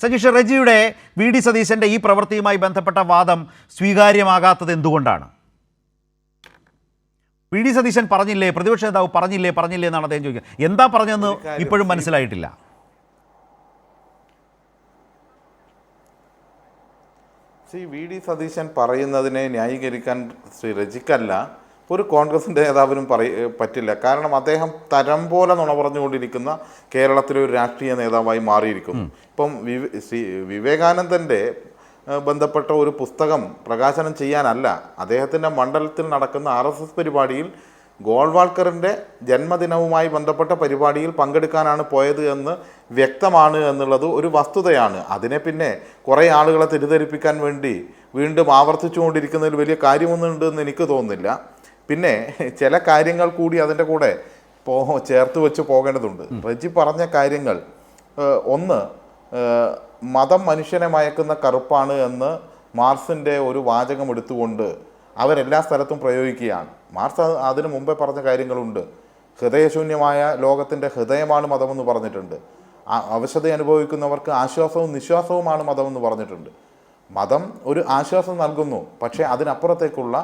സജീഷ് റെജിയുടെ V D സതീശന്റെ ഈ പ്രവൃത്തിയുമായി ബന്ധപ്പെട്ട വാദം സ്വീകാര്യമാകാത്തത് എന്തുകൊണ്ടാണ്? വി ഡി സതീശൻ പറഞ്ഞില്ലേ പ്രതിപക്ഷ നേതാവ് പറഞ്ഞില്ലേ പറഞ്ഞില്ലേ എന്നാണ് അദ്ദേഹം ചോദിക്കുന്നത്. എന്താ പറഞ്ഞതെന്ന് ഇപ്പോഴും മനസ്സിലായിട്ടില്ല. ശ്രീ വി ഡി സതീശൻ പറയുന്നതിനെ ന്യായീകരിക്കാൻ ശ്രീ രജിക്കല്ല ഒരു കോൺഗ്രസിന്റെ നേതാവിനും പറയ പറ്റില്ല. കാരണം അദ്ദേഹം തരം പോലെ നുണ പറഞ്ഞുകൊണ്ടിരിക്കുന്ന കേരളത്തിലെ ഒരു രാഷ്ട്രീയ നേതാവായി മാറിയിരിക്കുന്നു. ഇപ്പം വിവേ ശ്രീ വിവേകാനന്ദന്റെ ബന്ധപ്പെട്ട ഒരു പുസ്തകം പ്രകാശനം ചെയ്യാനല്ല. അദ്ദേഹത്തിന്റെ മണ്ഡലത്തിൽ നടക്കുന്ന ആർ എസ് എസ് പരിപാടിയിൽ ഗോൾവാൾക്കറിന്റെ ജന്മദിനവുമായി ബന്ധപ്പെട്ട പരിപാടിയിൽ പങ്കെടുക്കാനാണ് പോയത് എന്ന് വ്യക്തമാണ് എന്നുള്ളത് ഒരു വസ്തുതയാണ്. അതിനെ പിന്നെ കുറേ ആളുകളെ തെറ്റിദ്ധരിപ്പിക്കാൻ വേണ്ടി വീണ്ടും ആവർത്തിച്ചുകൊണ്ടിരിക്കുന്നതിൽ വലിയ കാര്യമൊന്നും എന്ന് എനിക്ക് തോന്നുന്നില്ല. പിന്നെ ചില കാര്യങ്ങൾ കൂടി അതിന്റെ കൂടെ പോ ചേർത്ത് വെച്ച് പോകേണ്ടതുണ്ട്. റജി പറഞ്ഞ കാര്യങ്ങൾ ഒന്ന് മതം മനുഷ്യനെ മയക്കുന്ന കറുപ്പാണ് എന്ന് മാർസിന്റെ ഒരു വാചകം എടുത്തുകൊണ്ട് അവരെല്ലാ സ്ഥലത്തും പ്രയോഗിക്കുകയാണ്. മാർസ് അതിന് അതിനു മുമ്പേ പറഞ്ഞ കാര്യങ്ങളുണ്ട്. ഹൃദയശൂന്യമായ ലോകത്തിന്റെ ഹൃദയമാണ് മതമെന്ന് പറഞ്ഞിട്ടുണ്ട്. അവശത അനുഭവിക്കുന്നവർക്ക് ആശ്വാസവും നിശ്വാസവുമാണ് മതമെന്ന് പറഞ്ഞിട്ടുണ്ട്. മതം ഒരു ആശ്വാസം നൽകുന്നു പക്ഷേ അതിനപ്പുറത്തേക്കുള്ള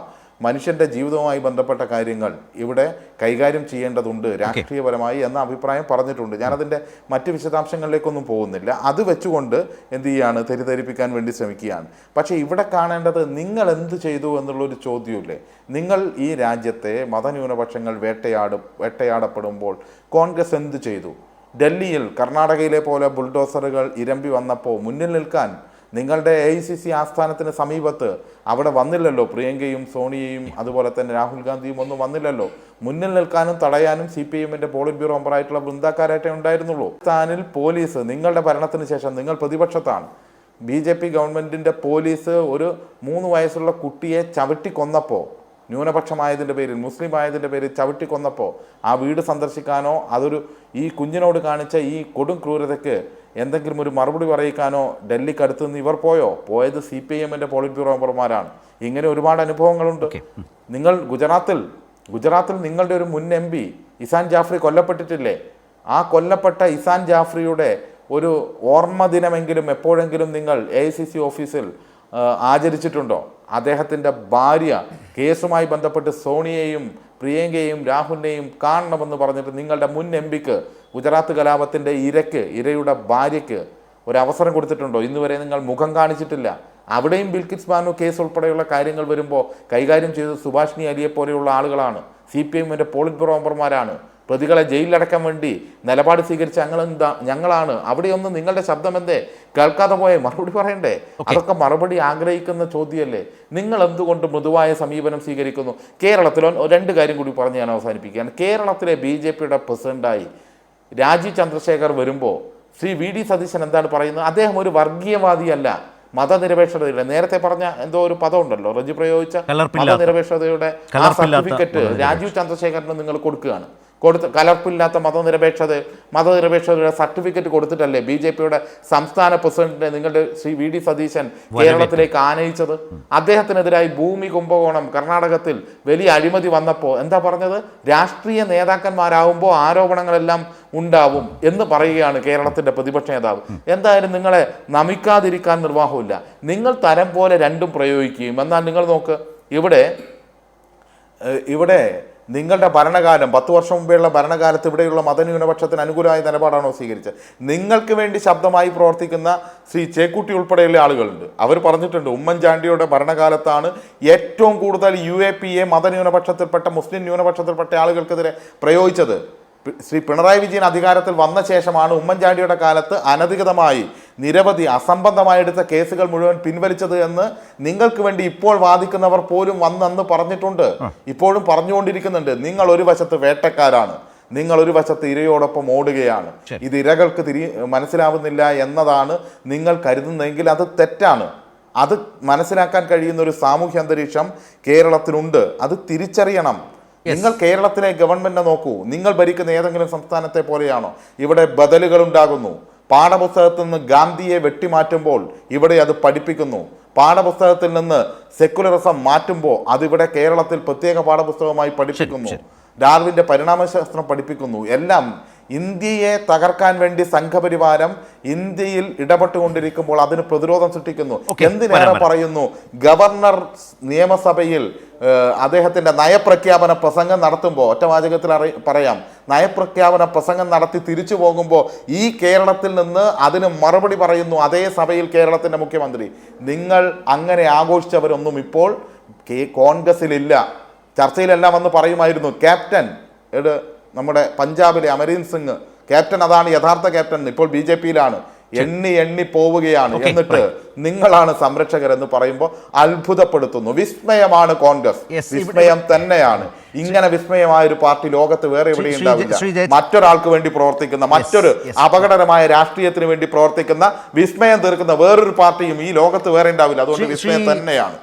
മനുഷ്യന്റെ ജീവിതവുമായി ബന്ധപ്പെട്ട കാര്യങ്ങൾ ഇവിടെ കൈകാര്യം ചെയ്യേണ്ടതുണ്ട് രാഷ്ട്രീയപരമായി എന്ന അഭിപ്രായം പറഞ്ഞിട്ടുണ്ട്. ഞാനതിന്റെ മറ്റ് വിശദാംശങ്ങളിലേക്കൊന്നും പോകുന്നില്ല. അത് വെച്ചുകൊണ്ട് എന്ത് ചെയ്യാണ്? തെറ്റിദ്ധരിപ്പിക്കാൻ വേണ്ടി ശ്രമിക്കുകയാണ്. പക്ഷേ ഇവിടെ കാണേണ്ടത് നിങ്ങൾ എന്ത് ചെയ്തു എന്നുള്ളൊരു ചോദ്യമില്ലേ? നിങ്ങൾ ഈ രാജ്യത്തെ മതന്യൂനപക്ഷങ്ങൾ വേട്ടയാടും വേട്ടയാടപ്പെടുമ്പോൾ കോൺഗ്രസ് എന്ത് ചെയ്തു? ഡൽഹിയിൽ കർണാടകയിലെ പോലെ ബുൾഡോസറുകൾ ഇരമ്പി വന്നപ്പോൾ മുന്നിൽ നിൽക്കാൻ നിങ്ങളുടെ എ ഐ സി സി ആസ്ഥാനത്തിന് സമീപത്ത് അവിടെ വന്നില്ലല്ലോ. പ്രിയങ്കയും സോണിയയും അതുപോലെ തന്നെ രാഹുൽ ഗാന്ധിയും ഒന്നും വന്നില്ലല്ലോ. മുന്നിൽ നിൽക്കാനും തടയാനും സി പി എമ്മിന്റെ പോളിറ്റ് ബ്യൂറോ മെമ്പറായിട്ടുള്ള വൃന്ദാക്കാരായിട്ടേ ഉണ്ടായിരുന്നുള്ളൂ. സ്ഥാനിൽ പോലീസ് നിങ്ങളുടെ ഭരണത്തിന് ശേഷം നിങ്ങൾ പ്രതിപക്ഷത്താണ്. ബി ജെ പി ഗവൺമെന്റിന്റെ പോലീസ് ഒരു മൂന്ന് വയസ്സുള്ള കുട്ടിയെ ചവിട്ടി കൊന്നപ്പോൾ ന്യൂനപക്ഷമായതിന്റെ പേരിൽ മുസ്ലിം ആയതിന്റെ പേരിൽ ചവിട്ടി കൊന്നപ്പോൾ ആ വീട് സന്ദർശിക്കാനോ അതൊരു ഈ കുഞ്ഞിനോട് കാണിച്ച ഈ കൊടും ക്രൂരതയ്ക്ക് എന്തെങ്കിലും ഒരു മറുപടി പറയിക്കാനോ ഡൽഹിക്കടുത്ത് നിന്ന് ഇവർ പോയോ? പോയത് സി പി എമ്മിന്റെ പോളിറ്റ് ബ്യൂറോ മെമ്പർമാരാണ് ഇങ്ങനെ ഒരുപാട് അനുഭവങ്ങളുണ്ട്. നിങ്ങൾ ഗുജറാത്തിൽ ഗുജറാത്തിൽ നിങ്ങളുടെ ഒരു മുൻ എം പി ഇസാൻ ജാഫ്രി കൊല്ലപ്പെട്ടിട്ടില്ലേ? ആ കൊല്ലപ്പെട്ട ഇസാൻ ജാഫ്രിയുടെ ഒരു ഓർമ്മ ദിനമെങ്കിലും എപ്പോഴെങ്കിലും നിങ്ങൾ എ ഐ സി സി ഓഫീസിൽ ആചരിച്ചിട്ടുണ്ടോ? അദ്ദേഹത്തിന്റെ ഭാര്യ കേസുമായി ബന്ധപ്പെട്ട് സോണിയെയും പ്രിയങ്കയെയും രാഹുലിനെയും കാണണമെന്ന് പറഞ്ഞിട്ട് നിങ്ങളുടെ മുൻ എം പിക്ക് ഗുജറാത്ത് കലാപത്തിന്റെ ഇരയ്ക്ക് ഇരയുടെ ഭാര്യയ്ക്ക് ഒരു അവസരം കൊടുത്തിട്ടുണ്ടോ? ഇന്ന് വരെ നിങ്ങൾ മുഖം കാണിച്ചിട്ടില്ല. അവിടെയും ബിൽക്കിസ് ബാനു കേസ് ഉൾപ്പെടെയുള്ള കാര്യങ്ങൾ വരുമ്പോൾ കൈകാര്യം ചെയ്തത് സുഭാഷിണി അലിയെ പോലെയുള്ള ആളുകളാണ്. സി പി എമ്മിന്റെ പോളിറ്റ് ബ്യൂറോ മെമ്പർമാരാണ് പ്രതികളെ ജയിലിലടക്കാൻ വേണ്ടി നിലപാട് സ്വീകരിച്ച ഞങ്ങൾ എന്താ ഞങ്ങളാണ്. അവിടെയൊന്നും നിങ്ങളുടെ ശബ്ദം എന്തേ കേൾക്കാതെ പോയ. മറുപടി പറയണ്ടേ? അതൊക്കെ മറുപടി ആഗ്രഹിക്കുന്ന ചോദ്യമല്ലേ? നിങ്ങൾ എന്തുകൊണ്ട് മൃദുവായ സമീപനം സ്വീകരിക്കുന്നു? കേരളത്തിലോ രണ്ട് കാര്യം കൂടി പറഞ്ഞ് ഞാൻ അവസാനിപ്പിക്കുകയാണ്. കേരളത്തിലെ ബി ജെ പിയുടെ പ്രസിഡന്റായി രാജീവ് ചന്ദ്രശേഖർ വരുമ്പോൾ ശ്രീ വി ഡി സതീശൻ എന്താണ് പറയുന്നത്? അദ്ദേഹം ഒരു വർഗീയവാദിയല്ല. മതനിരപേക്ഷതയില്ല നേരത്തെ പറഞ്ഞ എന്തോ ഒരു പദം ഉണ്ടല്ലോ. റജി പ്രയോഗിച്ച. മതനിരപേക്ഷതയുടെ ആ സർട്ടിഫിക്കറ്റ്. രാജീവ് ചന്ദ്രശേഖരന് നിങ്ങൾ കൊടുക്കുകയാണ്. കൊടുത്ത് കലർപ്പില്ലാത്ത മതനിരപേക്ഷത മതനിരപേക്ഷതയുടെ സർട്ടിഫിക്കറ്റ് കൊടുത്തിട്ടല്ലേ ബി ജെ പിയുടെ സംസ്ഥാന പ്രസിഡന്റിനെ നിങ്ങളുടെ ശ്രീ വി ഡി സതീശൻ കേരളത്തിലേക്ക് ആനയിച്ചത്? അദ്ദേഹത്തിനെതിരായി ഭൂമി കുംഭകോണം കർണാടകത്തിൽ വലിയ അഴിമതി വന്നപ്പോൾ എന്താ പറഞ്ഞത്? രാഷ്ട്രീയ നേതാക്കന്മാരാകുമ്പോൾ ആരോപണങ്ങളെല്ലാം ഉണ്ടാവും എന്ന് പറയുകയാണ് കേരളത്തിന്റെ പ്രതിപക്ഷ നേതാവ്. എന്തായാലും നിങ്ങളെ നമിക്കാതിരിക്കാൻ നിർവാഹമില്ല നിങ്ങൾ തരം പോലെ രണ്ടും പ്രയോഗിക്കുകയും. എന്നാൽ നിങ്ങൾ നോക്ക് ഇവിടെ ഇവിടെ നിങ്ങളുടെ ഭരണകാലം പത്ത് വർഷം മുമ്പേയുള്ള ഭരണകാലത്ത് ഇവിടെയുള്ള മതന്യൂനപക്ഷത്തിന് അനുകൂലമായ നിലപാടാണോ സ്വീകരിച്ചത്? നിങ്ങൾക്ക് വേണ്ടി ശബ്ദമായി പ്രവർത്തിക്കുന്ന ശ്രീ ചേക്കുട്ടി ഉൾപ്പെടെയുള്ള ആളുകളുണ്ട്. അവർ പറഞ്ഞിട്ടുണ്ട് ഉമ്മൻചാണ്ടിയുടെ ഭരണകാലത്താണ് ഏറ്റവും കൂടുതൽ യു എ പി എ മതന്യൂനപക്ഷത്തിൽപ്പെട്ട മുസ്ലിം ന്യൂനപക്ഷത്തിൽപ്പെട്ട ആളുകൾക്കെതിരെ പ്രയോഗിച്ചത്. ശ്രീ പിണറായി വിജയൻ അധികാരത്തിൽ വന്ന ശേഷമാണ് ഉമ്മൻചാണ്ടിയുടെ കാലത്ത് അനധികൃതമായി നിരവധി അസംബന്ധമായി എടുത്ത കേസുകൾ മുഴുവൻ പിൻവലിച്ചത് എന്ന് നിങ്ങൾക്ക് വേണ്ടി ഇപ്പോൾ വാദിക്കുന്നവർ പോലും വന്നന്ന് പറഞ്ഞിട്ടുണ്ട്. ഇപ്പോഴും പറഞ്ഞുകൊണ്ടിരിക്കുന്നുണ്ട്. നിങ്ങൾ ഒരു വശത്ത് വേട്ടക്കാരാണ്. നിങ്ങൾ ഒരു വശത്ത് ഇരയോടൊപ്പം ഓടുകയാണ്. ഇത് ഇരകൾക്ക് തിരി മനസ്സിലാവുന്നില്ല എന്നതാണ് നിങ്ങൾ കരുതുന്നതെങ്കിൽ അത് തെറ്റാണ്. അത് മനസ്സിലാക്കാൻ കഴിയുന്ന ഒരു സാമൂഹ്യ അന്തരീക്ഷം കേരളത്തിലുണ്ട്. അത് തിരിച്ചറിയണം. നിങ്ങൾ കേരളത്തിലെ ഗവൺമെന്റിനെ നോക്കൂ. നിങ്ങൾ ഭരിക്കുന്ന ഏതെങ്കിലും സംസ്ഥാനത്തെ പോലെയാണോ? ഇവിടെ ബദലുകൾ ഉണ്ടാകുന്നു. പാഠപുസ്തകത്തിൽ നിന്ന് ഗാന്ധിയെ വെട്ടിമാറ്റുമ്പോൾ ഇവിടെ അത് പഠിപ്പിക്കുന്നു. പാഠപുസ്തകത്തിൽ നിന്ന് സെക്കുലറിസം മാറ്റുമ്പോൾ അതിവിടെ കേരളത്തിൽ പ്രത്യേക പാഠപുസ്തകമായി പഠിപ്പിക്കുന്നു. ഡാർവിന്റെ പരിണാമശാസ്ത്രം പഠിപ്പിക്കുന്നു. എല്ലാം ഇന്ത്യയെ തകർക്കാൻ വേണ്ടി സംഘപരിവാരം ഇന്ത്യയിൽ ഇടപെട്ടുകൊണ്ടിരിക്കുമ്പോൾ അതിന് പ്രതിരോധം സൃഷ്ടിക്കുന്നു. എന്തിനേറെ. പറയുന്നു? ഗവർണർ നിയമസഭയിൽ അദ്ദേഹത്തിന്റെ അദ്ദേഹത്തിന്റെ നയപ്രഖ്യാപന പ്രസംഗം നടത്തുമ്പോൾ ഒറ്റവാചകത്തിൽ അറി പറയാം. നയപ്രഖ്യാപന പ്രസംഗം നടത്തി തിരിച്ചു പോകുമ്പോൾ ഈ കേരളത്തിൽ നിന്ന് അതിന് മറുപടി പറയുന്നു അതേ സഭയിൽ കേരളത്തിന്റെ മുഖ്യമന്ത്രി. നിങ്ങൾ അങ്ങനെ ആഘോഷിച്ചവരൊന്നും ഇപ്പോൾ കോൺഗ്രസിലില്ല ചർച്ചയിലെല്ലാം വന്ന് പറയുമായിരുന്നു ക്യാപ്റ്റൻ നമ്മുടെ പഞ്ചാബിലെ അമരീൻ സിംഗ് ക്യാപ്റ്റൻ അതാണ് യഥാർത്ഥ ക്യാപ്റ്റൻ ഇപ്പോൾ ബി ജെ പിയിലാണ്. എണ്ണി എണ്ണി പോവുകയാണ്. എന്നിട്ട് നിങ്ങളാണ് സംരക്ഷകർ എന്ന് പറയുമ്പോൾ അത്ഭുതപ്പെടുത്തുന്നു. വിസ്മയമാണ് കോൺഗ്രസ്. വിസ്മയം തന്നെയാണ്. ഇങ്ങനെ വിസ്മയമായ ഒരു പാർട്ടി ലോകത്ത് വേറെ എവിടെ ഉണ്ടാവില്ല. മറ്റൊരാൾക്ക് വേണ്ടി പ്രവർത്തിക്കുന്ന മറ്റൊരു. അപകടകരമായ രാഷ്ട്രീയത്തിന് വേണ്ടി പ്രവർത്തിക്കുന്ന വിസ്മയം തീർക്കുന്ന വേറൊരു പാർട്ടിയും ഈ ലോകത്ത് വേറെ ഉണ്ടാവില്ല. അതുകൊണ്ട് വിസ്മയം തന്നെയാണ്.